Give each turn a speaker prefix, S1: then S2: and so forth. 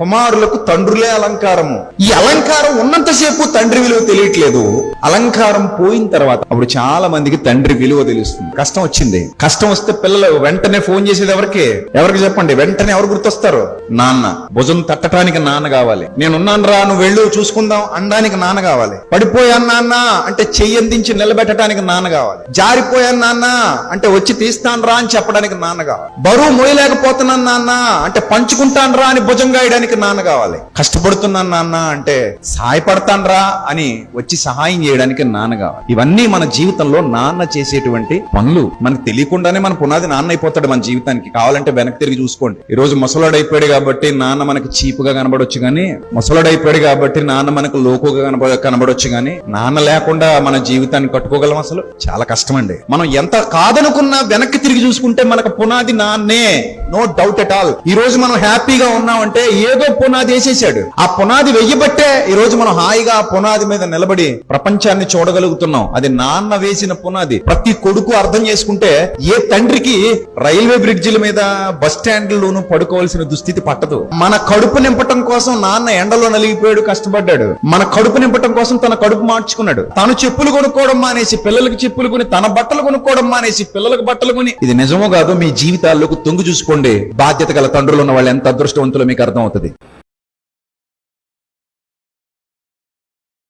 S1: కుమారులకు తండ్రులే అలంకారము. ఈ అలంకారం ఉన్నంతసేపు తండ్రి విలువ తెలియట్లేదు. అలంకారం పోయిన తర్వాత అప్పుడు చాలా మందికి తండ్రి విలువ తెలుస్తుంది. కష్టం వచ్చింది. కష్టం వస్తే పిల్లలు వెంటనే ఫోన్ చేసేది ఎవరికి? ఎవరికి చెప్పండి? వెంటనే ఎవరు గుర్తొస్తారు? నాన్న భుజం తట్టడానికి నాన్న కావాలి. నేనున్నాను రా నువ్వు వెళ్ళు చూసుకుందాం అనడానికి నాన్న కావాలి. పడిపోయాను నాన్న అంటే చెయ్యందించి నిలబెట్టడానికి నాన్న కావాలి. జారిపోయాను నాన్న అంటే వచ్చి తీస్తాను రా అని చెప్పడానికి నాన్న కావాలి. బరువు మోయలేకపోతున్నాను నాన్న అంటే పంచుకుంటాను రా అని భుజం గాయడానికి నాన్న కావాలి. కష్టపడుతున్నాను నాన్న అంటే సహాయపడతాన్రా అని వచ్చి సహాయం చేయడానికి నాన్న కావాలి. ఇవన్నీ మన జీవితంలో నాన్న చేసేటువంటి పనులు. మనకు తెలియకుండానే మన పునాది నాన్న అయిపోతాడు మన జీవితానికి. కావాలంటే వెనక్కి తిరిగి చూసుకోండి. ఈ రోజు ముసలాడు అయిపోయాడు కాబట్టి నాన్న మనకి చీపుగా కనబడొచ్చు కానీ ముసలాడు అయిపోయాడు కాబట్టి నాన్న మనకు లోకుగా కనబడ కనబడొచ్చు కానీ నాన్న లేకుండా మన జీవితాన్ని కట్టుకోగలం అసలు? చాలా కష్టం అండి మనం ఎంత కాదనుకున్నా వెనక్కి తిరిగి చూసుకుంటే మనకు పునాది నాన్నే. నో డౌట్ ఎట్ ఆల్ ఈ రోజు మనం హ్యాపీగా ఉన్నామంటే ఏదో పునాది వేసేసాడు. ఆ పునాది వెయ్యబట్టే ఈ రోజు మనం హాయిగా ఆ పునాది మీద నిలబడి ప్రపంచాన్ని చూడగలుగుతున్నాం. అది నాన్న వేసిన పునాది. ప్రతి కొడుకు అర్థం చేసుకుంటే ఏ తండ్రికి రైల్వే బ్రిడ్జిల మీద బస్ స్టాండ్లోనూ పడుకోవాల్సిన దుస్థితి పట్టదు. మన కడుపు నింపటం కోసం నాన్న ఎండలో నలిగిపోయాడు కష్టపడ్డాడు. మన కడుపు నింపటం కోసం తన కడుపు మార్చుకున్నాడు. తను చెప్పులు కొనుక్కోవడం మానేసి పిల్లలకి చెప్పులు కొని తన బట్టలు కొనుక్కోవడం మానేసి పిల్లలకు బట్టలు కొని. ఇది నిజమో కాదు మీ జీవితాల్లోకి తొంగి చూసుకోండి. బాధ్యత గల తండ్రులు ఉన్న వాళ్ళు ఎంత అదృష్టవంతులో మీకు అర్థం అవుతుంది